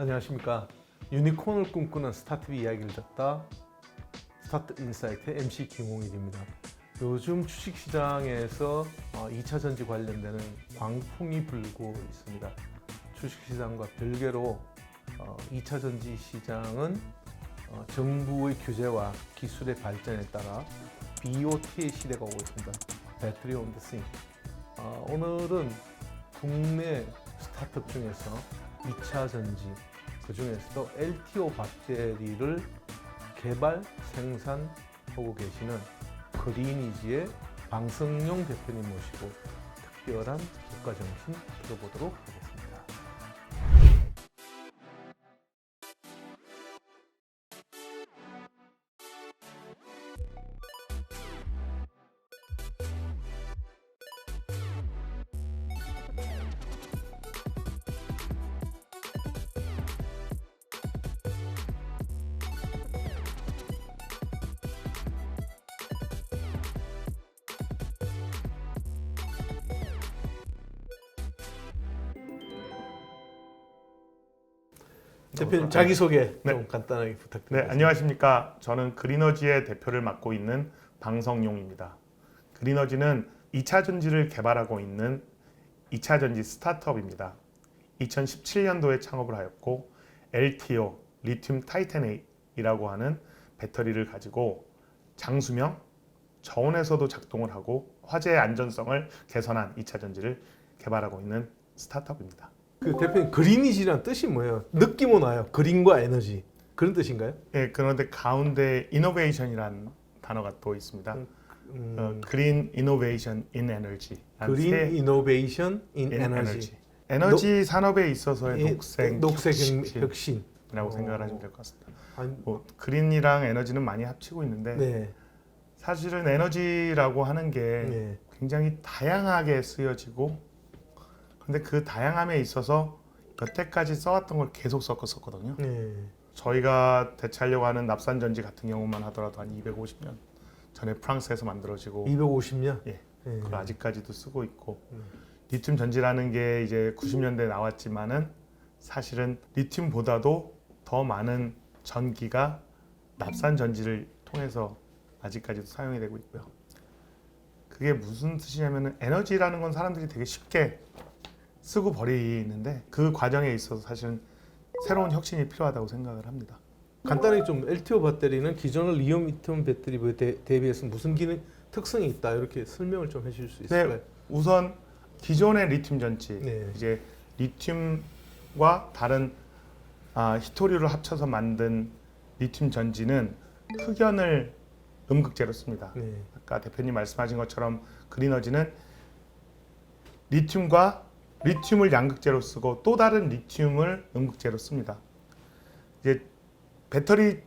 안녕하십니까. 유니콘을 꿈꾸는 스타트업 이야기를 듣다 스타트 인사이트의 MC 김홍일입니다. 요즘 주식시장에서 2차 전지 관련되는 광풍이 불고 있습니다. 주식시장과 별개로 2차 전지 시장은 어, 정부의 규제와 기술의 발전에 따라 BOT의 시대가 오고 있습니다. 배터리 온더 싱. 어, 오늘은 국내 스타트업 중에서 2차 전지 그 중에서도 LTO 배터리를 개발 생산하고 계시는 그린이지의 방성용 대표님 모시고 특별한 국가 정신 들어보도록 하겠습니다. 대표님 자기 소개 좀 네. 간단하게 네, 부탁드립니다. 안녕하십니까. 저는 그리너지의 대표를 맡고 있는 방성용입니다. 그리너지는 2차 전지를 개발하고 있는 2차 전지 스타트업입니다. 2017년도에 창업을 하였고 LTO, 리튬 타이테네이라고 하는 배터리를 가지고 장수명, 저온에서도 작동을 하고 화재의 안전성을 개선한 2차 전지를 개발하고 있는 스타트업입니다. 그 대표님 그린이지란 뜻이 뭐예요? 느낌은 와요. 그린과 에너지 그런 뜻인가요? 예, 그런데 가운데 이노베이션이란 단어가 또 있습니다. 음, 어, 그린 이노베이션 인 에너지. 그린 이노베이션 인 에너지. 에너지 산업에 있어서의 이- 녹색 녹색 혁신이라고 혁신. 어. 생각을 하시면 될 것 같습니다. 아니, 뭐 그린이랑 에너지는 많이 합치고 있는데 네. 사실은 에너지라고 하는 게 네. 굉장히 다양하게 쓰여지고 근데 그 다양함에 있어서 여태까지 써왔던 걸 계속 섞었었거든요. 네. 저희가 대체하려고 하는 납산 전지 같은 경우만 하더라도 한 250년 전에 프랑스에서 만들어지고 250년. 예. 네. 그걸 아직까지도 쓰고 있고 음. 리튬 전지라는 게 이제 90년대 에 나왔지만은 사실은 리튬보다도 더 많은 전기가 납산 전지를 통해서 아직까지도 사용이 되고 있고요. 그게 무슨 뜻이냐면은 에너지라는 건 사람들이 되게 쉽게 쓰고 버리는데 그 과정에 있어서 사실은 새로운 혁신이 필요하다고 생각을 합니다. 간단하게 좀 LTO 배터리는 기존의 리튬 리튬 배터리에 대- 대비해서 무슨 기능 특성이 있다 이렇게 설명을 좀 해주실 수 있을까요? 우선 기존의 리튬 전지 네. 이제 리튬과 다른 아, 히토류를 합쳐서 만든 리튬 전지는 흑연을 음극재로 씁니다. 네. 아까 대표님 말씀하신 것처럼 그리너지는 리튬과 리튬을 양극재로 쓰고 또 다른 리튬을 음극재로 씁니다. 이제 배터리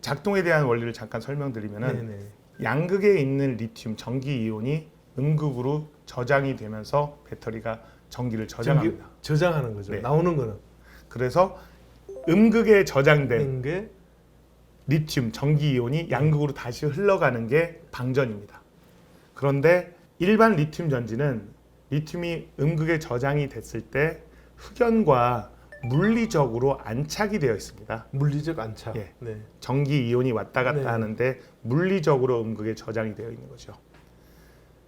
작동에 대한 원리를 잠깐 설명드리면은 네, 네. 양극에 있는 리튬 전기 이온이 음극으로 저장이 되면서 배터리가 전기를 저장합니다. 전기- 저장하는 거죠. 네. 나오는 거는 그래서 음극에 저장된 된 게. 리튬 전기 이온이 양극으로 다시 흘러가는 게 방전입니다. 그런데 일반 리튬 전지는 리튬이 음극에 저장이 됐을 때 흑연과 물리적으로 안착이 되어 있습니다. 물리적 안착. 예. 네. 전기 이온이 왔다 갔다 네. 하는데 물리적으로 음극에 저장이 되어 있는 거죠.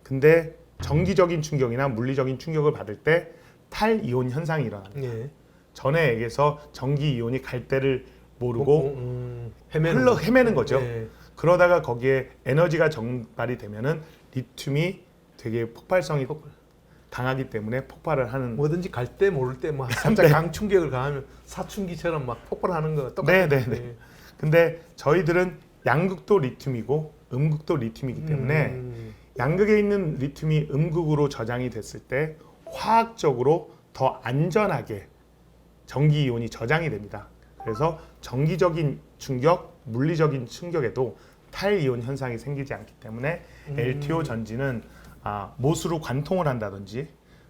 근데 정기적인 충격이나 물리적인 충격을 받을 때 탈이온 현상이 일어납니다. 예. 전에 얘기해서 전기 이온이 갈 때를 모르고 음, 헤매는 흘러 거. 헤매는 거죠. 네. 그러다가 거기에 에너지가 정발이 되면은 리튬이 되게 폭발성이 강하기 때문에 폭발을 하는 뭐든지 갈 때 모를 때뭐 살짝 강 충격을 가하면 사춘기처럼 막 폭발하는 거 똑같아요. 네, 네, 네. 근데 저희들은 양극도 리튬이고 음극도 리튬이기 때문에 음, 양극에 있는 리튬이 음극으로 저장이 됐을 때 화학적으로 더 안전하게 전기 이온이 저장이 됩니다. 그래서 정기적인 충격, 물리적인 충격에도 탈이온 현상이 생기지 않기 때문에 음. LTO 전지는 아, 못으로 관통을 한다든지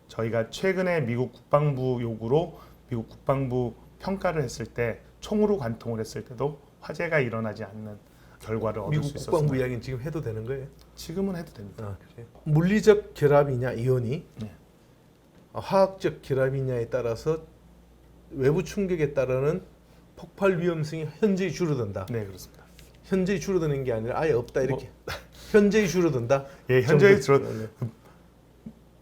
저희가 최근에 미국 국방부 요구로 미국 국방부 평가를 했을 때 총으로 관통을 했을 때도 화재가 일어나지 않는 결과를 얻을 미국 수 국방부 있었습니다. 이야기는 지금 해도 되는 거예요? 지금은 해도 됩니다. 아, 그래요? 물리적 결합이냐 이온이 네. 아, 화학적 결합이냐에 따라서 외부 충격에 따르는 폭발 위험성이 현저히 줄어든다. 네 그렇습니다. 현저히 줄어드는 게 아니라 아예 없다 이렇게. 현저히 줄어든다. 예 현저히 네.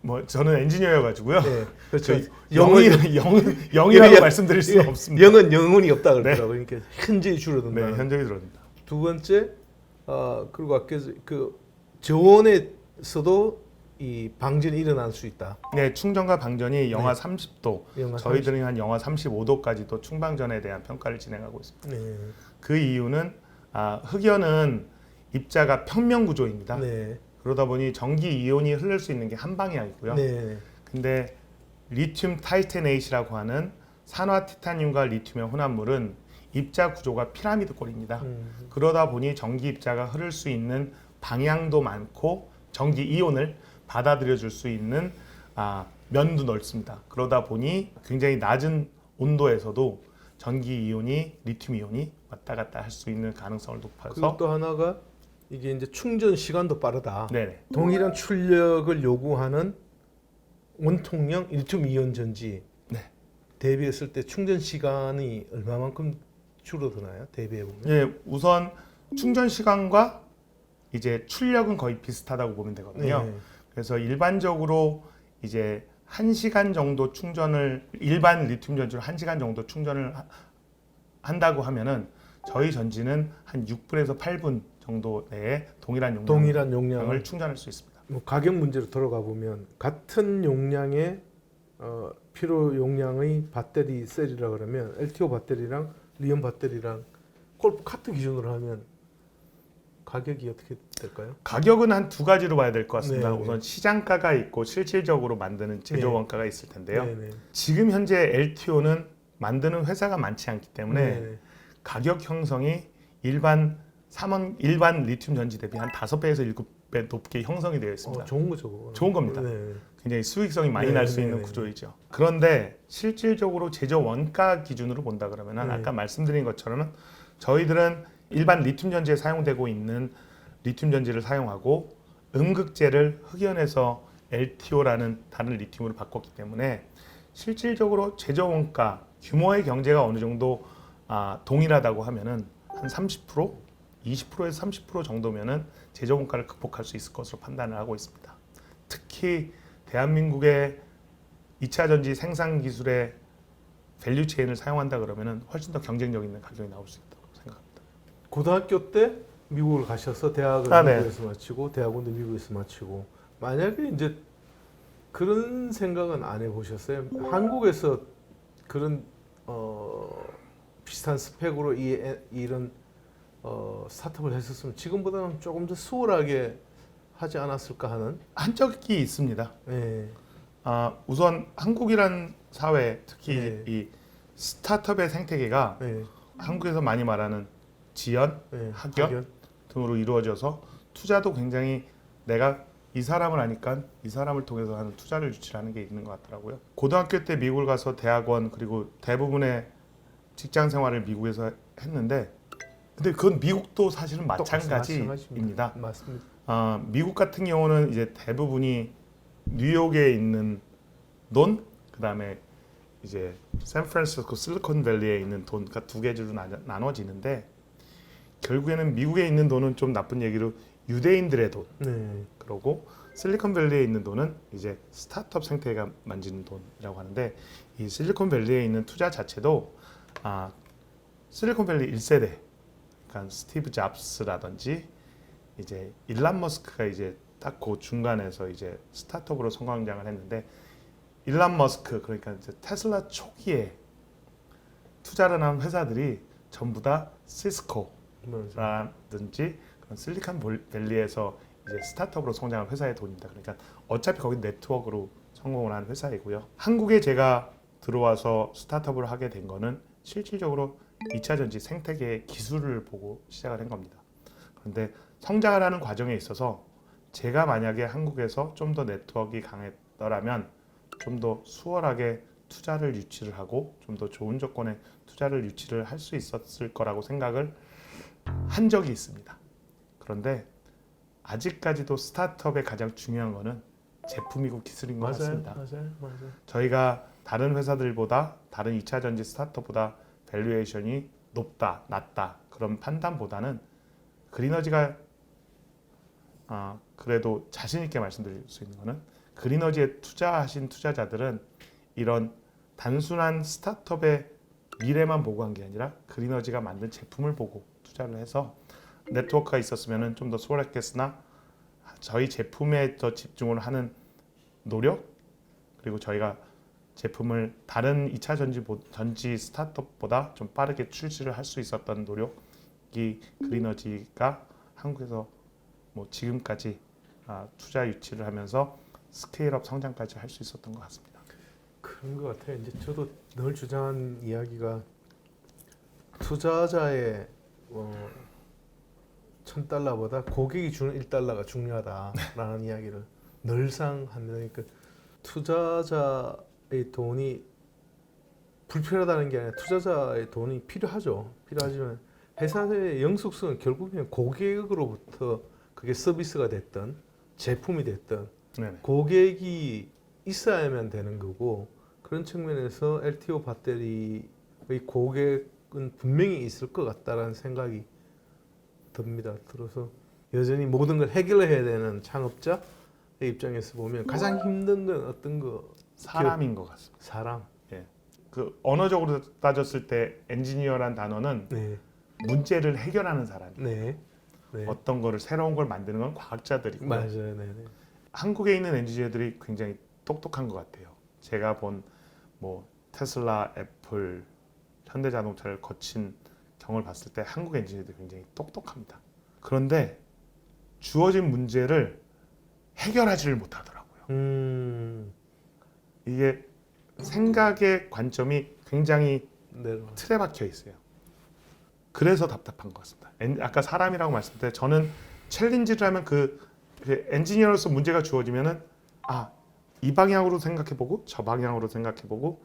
뭐 저는 엔지니어여가지고요. 네, 그렇죠. 영이 영은 영 영이라고 영- 말씀드릴 수는 예, 없습니다. 영은 영혼이 없다 그러더라고요. 그러니까 현저히 줄어든다. 네 현저히 들어옵니다. 두 번째, 어, 그리고 아까 그 저온에서도 이 방전이 일어날 수 있다. 네 충전과 방전이 영하 네. 30도 영하 저희들은 한 영하 35도까지도 충방전에 대한 평가를 진행하고 있습니다. 30. 네. 그 이유는 아, 흑연은 입자가 평면 구조입니다. 네. 그러다 보니 전기 이온이 흐를 수 있는 게 한 방향이고요. 네. 근데 리튬 타이테네이트라고 하는 산화 티타늄과 리튬의 혼합물은 입자 구조가 피라미드 꼴입니다. 음. 그러다 보니 전기 입자가 흐를 수 있는 방향도 많고 전기 이온을 받아들여 줄 수 있는 아, 면도 넓습니다. 그러다 보니 굉장히 낮은 온도에서도 전기 이온이 리튬 이온이 왔다 갔다 할 수 있는 가능성을 높아서 또 하나가 이게 이제 충전 시간도 빠르다. 네네 동일한 출력을 요구하는 원통형 리튬 이온 전지 네. 대비했을 때 충전 시간이 얼마만큼 줄어드나요? 대비해 보면. 예 우선 충전 시간과 이제 출력은 거의 비슷하다고 보면 되거든요. 네. 그래서 일반적으로 이제 1시간 정도 충전을 일반 리튬 전지로 1시간 정도 충전을 하- 한다고 하면은 저희 전지는 한 6분에서 8분 정도 내에 동일한 용량을 동일한 용량을 충전할 수 있습니다. 뭐 가격 문제로 들어가 보면 같은 용량의 어, 필요 용량의 배터리 셀이라 그러면 LTO 배터리랑 리온 배터리랑 골프 카트 기준으로 하면 가격이 어떻게 될까요? 가격은 한 두 가지로 봐야 될 것 같습니다. 네, 네. 우선 시장가가 있고 실질적으로 만드는 제조 네. 원가가 있을 텐데요. 네네. 지금 현재 LTO는 만드는 회사가 많지 않기 때문에 네네. 가격 형성이 일반 삼원 일반 리튬 전지 대비 한 다섯 배에서 일곱 배 높게 형성이 되어 있습니다. 어, 좋은 거죠. 그거는. 좋은 겁니다. 네. 굉장히 수익성이 많이 네, 날수 네, 있는 네. 구조이죠. 그런데 실질적으로 제조 원가 기준으로 본다 그러면 은 네. 아까 말씀드린 것처럼 저희들은 일반 리튬 전지에 사용되고 있는 리튬 전지를 사용하고 음극재를 흑연에서 LTO라는 다른 리튬으로 바꿨기 때문에 실질적으로 제조 원가 규모의 경제가 어느 정도 아, 동일하다고 하면은 한 30%, 20%에서 30% 정도면은 제조 원가를 극복할 수 있을 것으로 판단을 하고 있습니다. 특히 대한민국의 2차 전지 생산 기술의 밸류 체인을 사용한다 그러면은 훨씬 더 경쟁력 있는 가격이 나올 수 생각합니다. 고등학교 때 미국을 가셔서 대학을 아, 네. 미국에서 마치고 대학원도 미국에서 마치고 만약에 이제 그런 생각은 안 해보셨어요? 한국에서 그런 어, 비슷한 스펙으로 이 에- 이런 어, 스타트업을 했었으면 지금보다는 조금 더 수월하게 하지 않았을까 하는. 한 적이 있습니다. 예. 아, 우선 한국이란 사회 특히 네. 이 스타트업의 생태계가 예. 한국에서 많이 말하는 지연 예. 학연? 등으로 이루어져서 투자도 굉장히 내가 이 사람을 아니까 이 사람을 통해서 하는 투자를 유치하는 게 있는 것 같더라고요. 고등학교 때 미국을 가서 대학원 그리고 대부분의 직장 생활을 미국에서 했는데 근데 그건 미국도 사실은 마찬가지입니다. 맞습니다. 아, 미국 같은 경우는 이제 대부분이 뉴욕에 있는 돈, 그다음에 이제 샌프란시스코 실리콘밸리에 있는 돈가 두 개주로 나- 나눠지는데 결국에는 미국에 있는 돈은 좀 나쁜 얘기로 유대인들의 돈, 네. 그러고 실리콘밸리에 있는 돈은 이제 스타트업 생태가 만지는 돈이라고 하는데 이 실리콘밸리에 있는 투자 자체도 아, 실리콘밸리 1세대, 그러니까 스티브 잡스라든지 이제 일란 머스크가 이제 딱 그 중간에서 이제 스타트업으로 성광장을 했는데 일란 머스크 그러니까 이제 테슬라 초기에 투자를 한 회사들이 전부 다 시스코. 라든지 그런 실리콘 밸리에서 이제 스타트업으로 성장한 회사의 돈입니다. 그러니까 어차피 거기 네트워크로 성공을 한 회사이고요. 한국에 제가 들어와서 스타트업을 하게 된 거는 실질적으로 2차 전지 생태계의 기술을 보고 시작을 한 겁니다. 그런데 성장을 하는 과정에 있어서 제가 만약에 한국에서 좀 더 네트워크가 강했더라면 좀 더 수월하게 투자를 유치를 하고 좀 더 좋은 조건의 투자를 유치를 할 수 있었을 거라고 생각을 한 적이 있습니다. 그런데 아직까지도 스타트업의 가장 중요한 거는 제품이고 기술인 것 맞아요. 같습니다. 맞아요. 맞아요. 저희가 다른 회사들보다 다른 2차 전지 스타트업보다 밸류에이션이 높다, 낮다 그런 판단보다는 그리너지가 아, 그래도 자신 있게 말씀드릴 수 있는 거는 그리너지에 투자하신 투자자들은 이런 단순한 스타트업의 미래만 보고 한 게 아니라 그리너지가 만든 제품을 보고 투자를 해서 네트워크가 있었으면 좀 더 수월했겠으나 저희 제품에 더 집중을 하는 노력 그리고 저희가 제품을 다른 2차 전지 보- 전지 스타트업보다 좀 빠르게 출시를 할 수 있었던 노력이 그리너지가 한국에서 뭐 지금까지 아, 투자 유치를 하면서 스케일업 성장까지 할 수 있었던 것 같습니다. 그런 것 같아요. 이제 저도 늘 주장한 이야기가 투자자의 어, 천 달러보다 고객이 주는 일 달러가 중요하다라는 이야기를 늘상 하는 그 투자자의 돈이 불필요하다는 게 아니라 투자자의 돈이 필요하죠. 필요하지만 회사의 영속성은 결국에는 고객으로부터 그게 서비스가 됐든 제품이 됐든 네네. 고객이 있어야만 되는 거고 그런 측면에서 LTO 배터리의 고객 은 분명히 있을 것 같다라는 생각이 듭니다. 들어서 여전히 모든 걸 해결해야 되는 창업자의 입장에서 보면 가장 힘든 건 어떤 거 사람인 것 같습니다. 사람. 그 언어적으로 따졌을 때 엔지니어란 단어는 네, 문제를 해결하는 사람. 네, 네. 어떤 거를 새로운 걸 만드는 건 과학자들이고 맞아요, 네, 네. 한국에 있는 엔지니어들이 굉장히 똑똑한 것 같아요. 제가 본 뭐 테슬라, 애플, 현대자동차를 거친 경험을 봤을 때 한국 엔지니어들이 굉장히 똑똑합니다. 그런데 주어진 문제를 해결하지를 못하더라고요. 음, 이게 생각의 관점이 굉장히 네, 틀에 박혀 있어요. 그래서 답답한 것 같습니다. 엔- 아까 사람이라고 말씀드렸을 때 저는 챌린지를 하면 그, 그 엔지니어로서 문제가 주어지면은 아, 이 방향으로 생각해보고 저 방향으로 생각해보고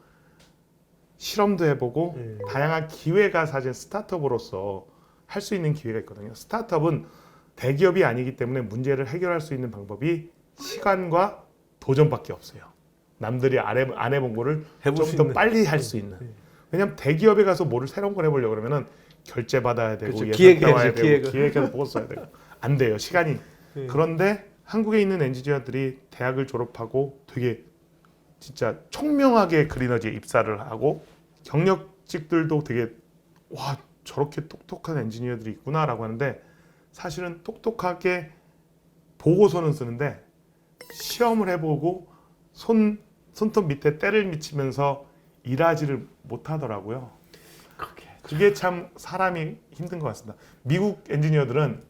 실험도 해보고 네. 다양한 기회가 사실 스타트업으로서 할 수 있는 기회가 있거든요. 스타트업은 대기업이 아니기 때문에 문제를 해결할 수 있는 방법이 시간과 도전밖에 없어요. 남들이 안, 해, 안 해본 거를 좀 더. 빨리 할 수 있는. 네. 왜냐면 대기업에 가서 뭐를 새로운 걸 해보려고 그러면은 결제 받아야 되고 그렇죠. 예산 나와야 되고. 기획해서 보고 써야 되고 안 돼요 시간이 네. 그런데 한국에 있는 엔지니어들이 대학을 졸업하고 되게 진짜 총명하게 그리너지에 입사를 하고 경력직들도 되게 와 저렇게 똑똑한 엔지니어들이 있구나라고 하는데 사실은 똑똑하게 보고서는 쓰는데 시험을 해보고 손 손톱 밑에 때를 미치면서 일하지를 못하더라고요. 그게 그게 참 사람이 힘든 것 같습니다. 미국 엔지니어들은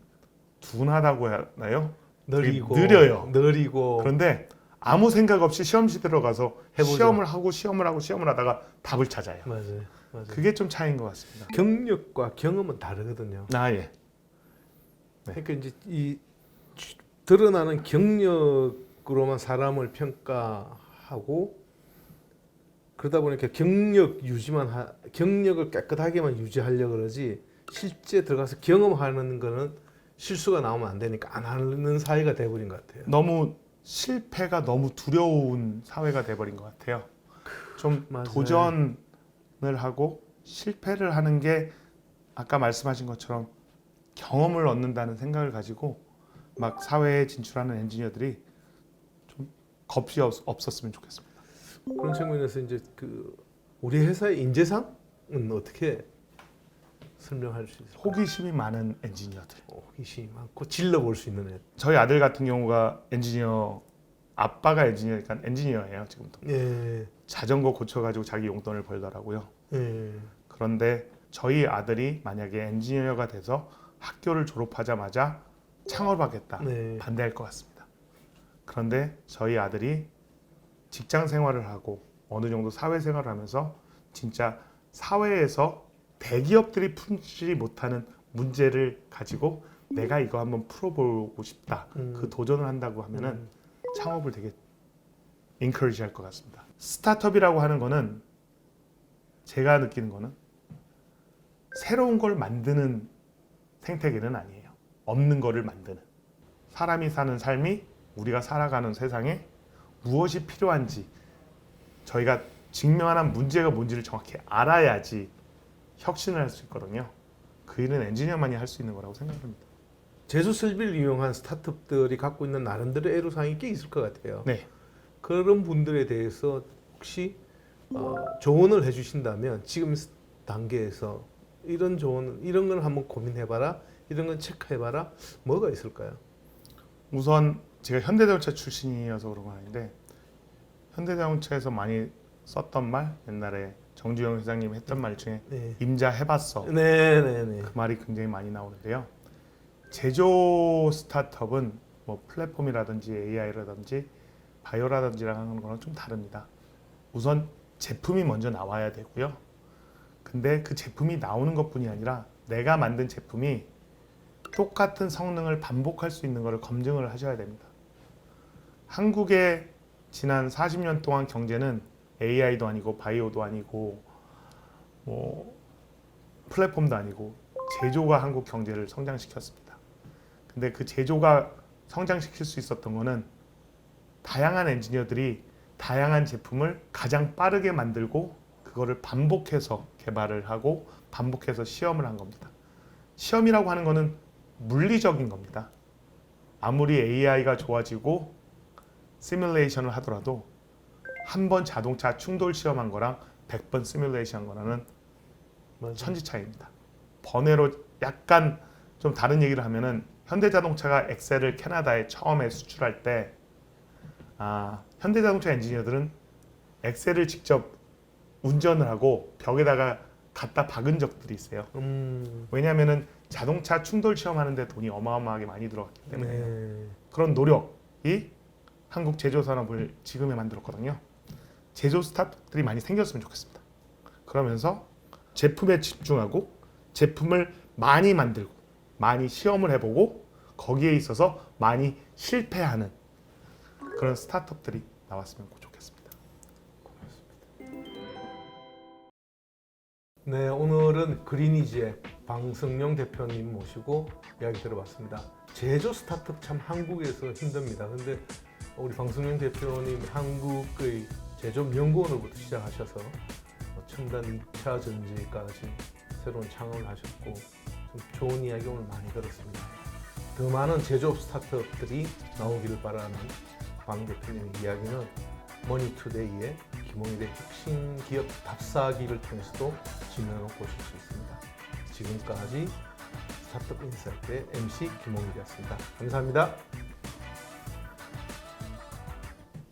둔하다고 해야 하나요? 느리고 느려요. 느리고 그런데 아무 생각 없이 시험실 들어가서 해보죠. 시험을 하고 시험을 하고 시험을 하다가 답을 찾아요. 맞아요, 맞아요. 그게 좀 차이인 것 같습니다. 경력과 경험은 다르거든요. 아 예. 네. 그러니까 이제 이 주- 드러나는 경력으로만 사람을 평가하고 그러다 보니까 경력 유지만 하, 경력을 깨끗하게만 유지하려 고 그러지 실제 들어가서 경험하는 거는 실수가 나오면 안 되니까 안 하는 사회가 돼버린 것 같아요. 너무 실패가 너무 두려운 사회가 돼버린 것 같아요. 좀 맞아요. 도전을 하고 실패를 하는 게 아까 말씀하신 것처럼 경험을 얻는다는 생각을 가지고 막 사회에 진출하는 엔지니어들이 좀 겁이 없, 없었으면 좋겠습니다. 그런 측면에서 이제 그 우리 회사의 인재상은 어떻게 설명할 수 있어요? 호기심이 많은 엔지니어들. 호기심이 많고 질러볼 수 있는 애. 저희 아들 같은 경우가 엔지니어 아빠가 엔지니어니까 엔지니어예요 지금도. 예, 자전거 고쳐가지고 자기 용돈을 벌더라고요. 예. 그런데 저희 아들이 만약에 엔지니어가 돼서 학교를 졸업하자마자 창업하겠다 네. 반대할 것 같습니다. 그런데 저희 아들이 직장 생활을 하고 어느 정도 사회 생활을 하면서 진짜 사회에서 대기업들이 풀지 못하는 문제를 가지고 내가 이거 한번 풀어보고 싶다. 음. 그 도전을 한다고 하면은 음. 창업을 되게 인커리지 할 것 같습니다. 스타트업이라고 하는 거는 제가 느끼는 거는 새로운 걸 만드는 생태계는 아니에요. 없는 거를 만드는. 사람이 사는 삶이 우리가 살아가는 세상에 무엇이 필요한지 저희가 직면한 문제가 뭔지를 정확히 알아야지 혁신을 할 수 있거든요. 그 일은 엔지니어만이 할 수 있는 거라고 생각합니다. 제조 설비를 이용한 스타트업들이 갖고 있는 나름대로 애로사항이 꽤 있을 것 같아요. 네. 그런 분들에 대해서 혹시 어, 조언을 해주신다면 지금 단계에서 이런 조언, 이런 걸 한번 고민해봐라, 이런 건 체크해봐라, 뭐가 있을까요? 우선 제가 현대자동차 출신이어서 그런 건 아닌데 현대자동차에서 많이 썼던 말 옛날에 정주영 회장님이 했던 말 중에 네, 임자 해봤어 네, 네, 네. 그 말이 굉장히 많이 나오는데요. 제조 스타트업은 뭐 플랫폼이라든지 AI라든지 바이오라든지랑 하는 거랑 좀 다릅니다. 우선 제품이 먼저 나와야 되고요. 근데 그 제품이 나오는 것뿐이 아니라 내가 만든 제품이 똑같은 성능을 반복할 수 있는 것을 검증을 하셔야 됩니다. 한국의 지난 40년 동안 경제는 AI도 아니고 바이오도 아니고 뭐 플랫폼도 아니고 제조가 한국 경제를 성장시켰습니다. 근데 그 제조가 성장시킬 수 있었던 거는 다양한 엔지니어들이 다양한 제품을 가장 빠르게 만들고 그거를 반복해서 개발을 하고 반복해서 시험을 한 겁니다. 시험이라고 하는 거는 물리적인 겁니다. 아무리 AI가 좋아지고 시뮬레이션을 하더라도 한 번 자동차 충돌 시험한 거랑 100번 시뮬레이션 한 거랑은 맞아요. 천지 차이입니다. 번외로 약간 좀 다른 얘기를 하면은 현대자동차가 엑셀을 캐나다에 처음에 수출할 때 아, 현대자동차 엔지니어들은 엑셀을 직접 운전을 하고 벽에다가 갖다 박은 적들이 있어요. 음, 왜냐하면은 자동차 충돌 시험하는데 돈이 어마어마하게 많이 들어갔기 때문에 네. 그런 노력이 한국 제조 산업을 지금에 만들었거든요. 제조 스타트업들이 많이 생겼으면 좋겠습니다. 그러면서 제품에 집중하고 제품을 많이 만들고 많이 시험을 해보고 거기에 있어서 많이 실패하는 그런 스타트업들이 나왔으면 좋겠습니다. 네, 오늘은 그리니지의 방승용 대표님 모시고 이야기 들어봤습니다. 제조 스타트업 참 한국에서 힘듭니다. 근데 우리 방승용 대표님 한국의 제조 연구원으로부터 시작하셔서 첨단 2차 전지까지 새로운 창업을 하셨고 좀 좋은 이야기 오늘 많이 들었습니다. 더 많은 제조업 스타트업들이 나오기를 바라는 방 대표님의 이야기는 머니투데이의 김홍일의 혁신 기업 답사기를 통해서도 진행을 보실 수 있습니다. 지금까지 스타트업 인사이트의 MC 김홍일이었습니다. 감사합니다.